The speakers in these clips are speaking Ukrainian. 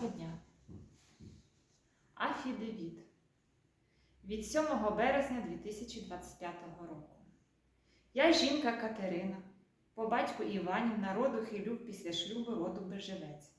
Доброго дня. Афідевіт. Від 7 березня 2025 року. Я жінка Катерина, по батьку Іванівна, роду Хилюк після шлюбу роду Бежевець.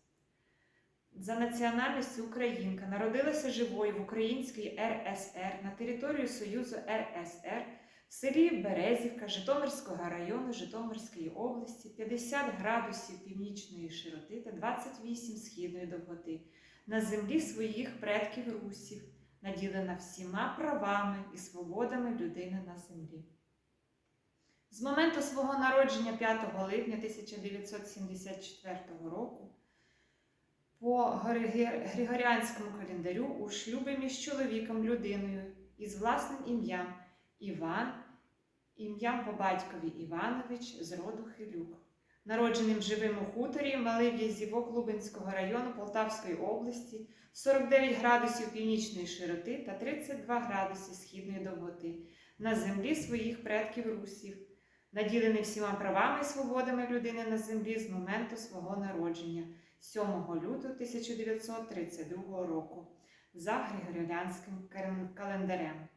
За національністю українка народилася живою в Українській РСР на території Союзу РСР в селі Березівка Житомирського району Житомирської області 50 градусів північної широти та 28 східної довготи на землі своїх предків русів, наділена всіма правами і свободами людини на землі. З моменту свого народження 5 липня 1974 року по Григоріанському календарю у шлюбі між чоловіком людиною із власним ім'ям Іван, ім'ям по батькові Іванович з роду Хилюк, народженим живим у хуторі Малий В'язівок Лубенського району Полтавської області, 49 градусів північної широти та 32 градуси східної довготи, на землі своїх предків русів, наділений всіма правами і свободами людини на землі з моменту свого народження, 7 лютого 1932 року, за Григоріанським календарем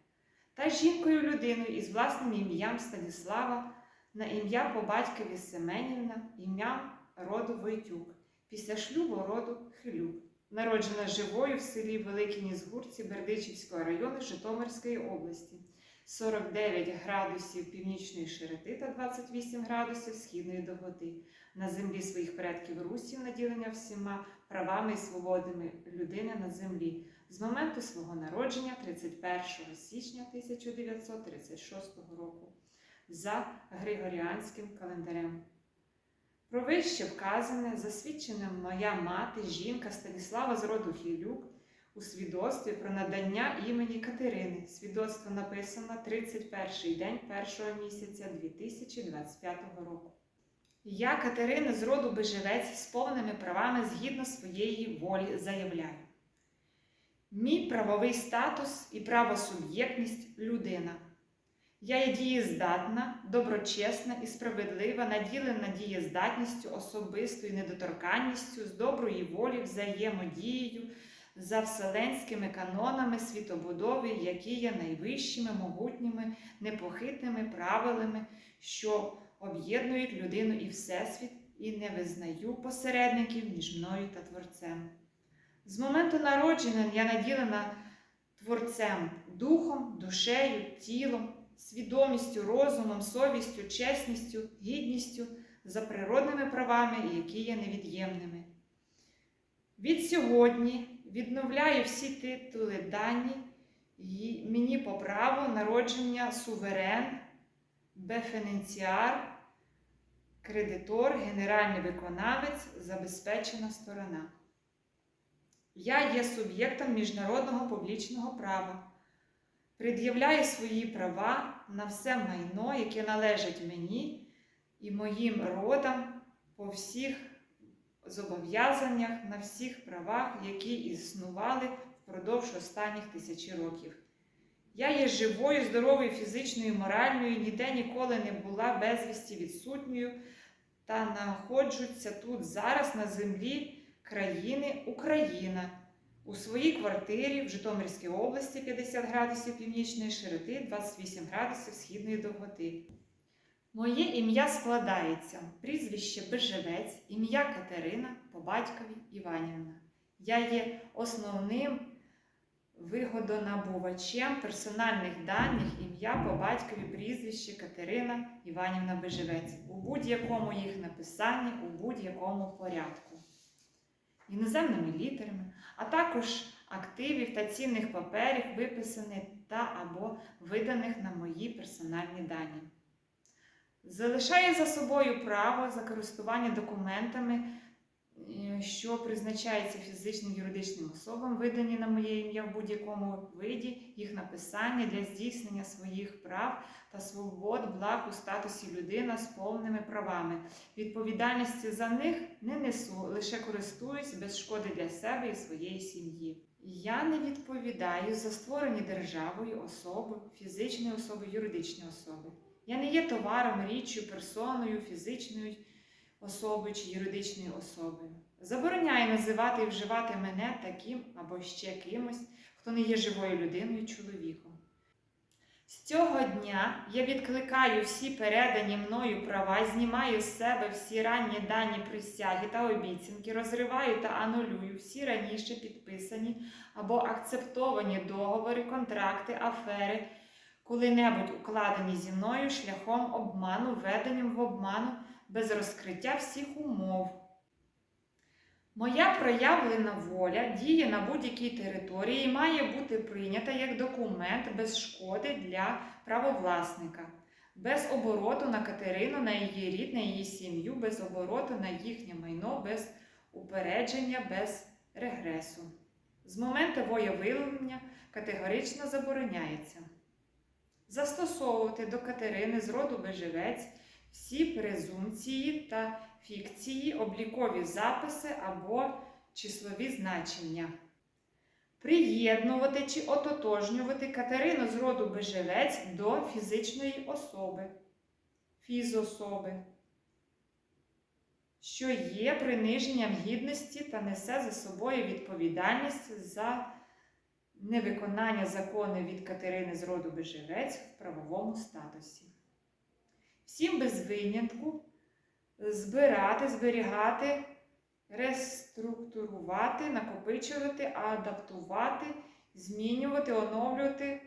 та жінкою людиною із власним ім'ям Станіслава на ім'я по батькові Семенівна, ім'ям роду Войтюк, після шлюбу роду Хилюк, народжена живою в селі Великій Нізгурці Бердичівського району Житомирської області, 49 градусів північної широти та 28 градусів східної довготи, на землі своїх предків русів, наділення всіма правами і свободами людини на землі, з моменту свого народження 31 січня 1936 року за Григоріанським календарем. Про вище вказане засвідчена моя мати, жінка Станіслава з роду Хілюк у свідоцтві про надання імені Катерини. Свідоцтво написано 31 день першого місяця 2025 року. Я, Катерина з роду Бежевець, з повними правами згідно своєї волі заявляю. Мій правовий статус і правосуб'єктність людина. Я є дієздатна, доброчесна і справедлива, наділена дієздатністю, особистою недоторканністю, з доброї волі, взаємодією за вселенськими канонами світобудови, які є найвищими, могутніми, непохитними правилами, що об'єднують людину і всесвіт, і не визнаю посередників між мною та Творцем. З моменту народження я наділена Творцем духом, душею, тілом, свідомістю, розумом, совістю, чесністю, гідністю за природними правами, які є невід'ємними. Від сьогодні відновляю всі титули дані і мені по праву народження суверен, бефененціар, кредитор, генеральний виконавець, забезпечена сторона. Я є суб'єктом міжнародного публічного права, пред'являю свої права на все майно, яке належить мені і моїм родам по всіх зобов'язаннях на всіх правах, які існували впродовж останніх тисячі років. Я є живою, здоровою фізичною, моральною, ніде ніколи не була безвісті відсутньою та знаходжуся тут зараз на землі країни Україна у своїй квартирі в Житомирській області 50 градусів північної широти, 28 градусів східної довготи. Моє ім'я складається прізвище Бежевець, ім'я Катерина по батькові Іванівна. Я є основним вигодонабувачем персональних даних ім'я по батькові прізвище Катерина Іванівна Бежевець у будь-якому їх написанні, у будь-якому порядку. Іноземними літерами, а також активів та цінних паперів, виписаних та або виданих на мої персональні дані. Залишає за собою право за користування документами, що призначаються фізичним юридичним особам, видані на моє ім'я в будь-якому виді, їх написання для здійснення своїх прав та свобод, благ у статусі людина з повними правами. Відповідальності за них не несу, лише користуюсь без шкоди для себе і своєї сім'ї. Я не відповідаю за створені державою особи, фізичної особи, юридичної особи. Я не є товаром, річчю, персоною, фізичною особою чи юридичною особою. забороняє називати і вживати мене таким або ще кимось, хто не є живою людиною чоловіком. З цього дня я відкликаю всі передані мною права, знімаю з себе всі ранні дані присяги та обіцянки, розриваю та анулюю всі раніше підписані або акцептовані договори, контракти, афери, коли-небудь укладені зі мною шляхом обману, введенням в обману, без розкриття всіх умов. Моя проявлена воля діє на будь-якій території і має бути прийнята як документ без шкоди для правовласника, без обороту на Катерину, на її рід, на її сім'ю, без обороту на їхнє майно, без упередження, без регресу. З моменту воєвиявлення категорично забороняється застосовувати до Катерини з роду Бежевець всі презумпції та фікції, облікові записи або числові значення. Приєднувати чи ототожнювати Катерину з роду Бежевець до фізичної особи, фізособи, що є приниженням гідності та несе за собою відповідальність за невиконання закону від Катерини з роду Бежевець в правовому статусі. Всім без винятку збирати, зберігати, реструктурувати, накопичувати, адаптувати, змінювати, оновлювати,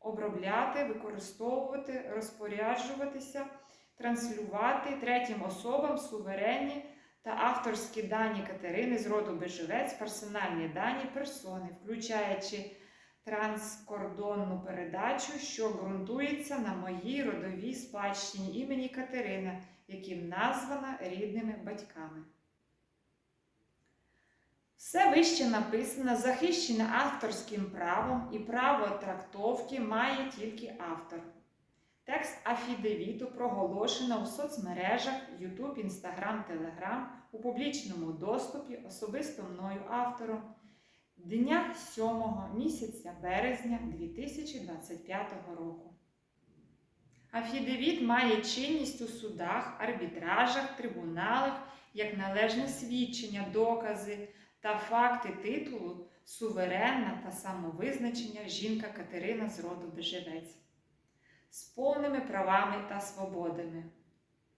обробляти, використовувати, розпоряджуватися, транслювати третім особам суверенні та авторські дані Катерини з роду Бежевець, персональні дані персони, включаючи транскордонну передачу, що ґрунтується на моїй родовій спадщині імені Катерина, яким названа рідними батьками. Все вище написано, захищене авторським правом і право трактовки має тільки автор. Текст афідевіту проголошено у соцмережах YouTube, Instagram, Telegram у публічному доступі особисто мною автором дня 7 місяця березня 2025 року. Афідевіт має чинність у судах, арбітражах, трибуналах як належне свідчення, докази та факти титулу суверенна та самовизначення жінка Катерина з роду Бежевець з повними правами та свободами.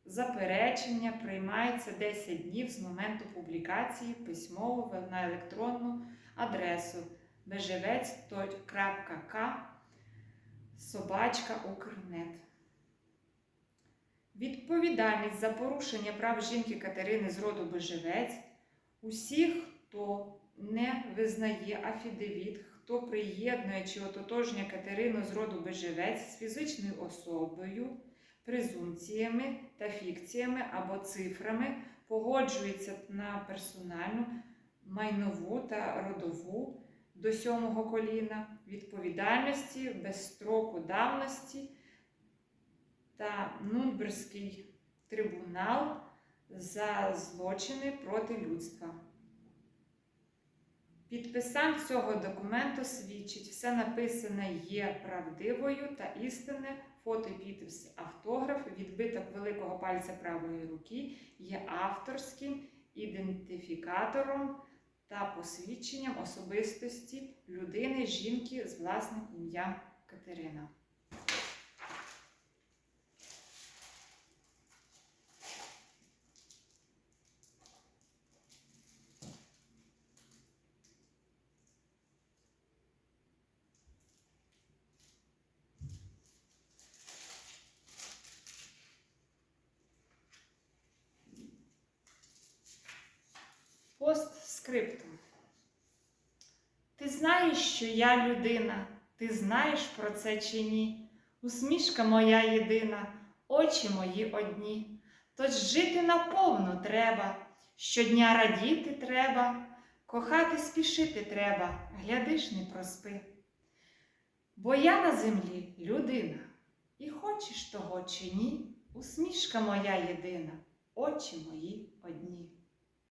Заперечення приймається 10 днів з моменту публікації письмово на електронну адресу бежевець.к собачка Укрнет. Відповідальність за порушення прав жінки Катерини з роду Бежевець усіх, хто не визнає афідевіт, хто приєднує чи ототожнює Катерину з роду Бежевець з фізичною особою, презумпціями та фікціями або цифрами, погоджується на персональну, майнову та родову до сьомого коліна, відповідальності без строку давності та Нунберзький трибунал за злочини проти людства. Підписань цього документу свідчить, все написане є правдивою та істинне, фото, підпис, автограф, відбиток великого пальця правої руки є авторським ідентифікатором та посвідченням особистості людини, жінки з власним ім'ям Катерина. Постскриптум. Ти знаєш, що я людина, ти знаєш про це чи ні? Усмішка моя єдина, очі мої одні. Тож жити наповну треба, щодня радіти треба, кохати спішити треба, глядиш, не проспи. Бо я на землі людина, і хочеш того чи ні, усмішка моя єдина, очі мої одні.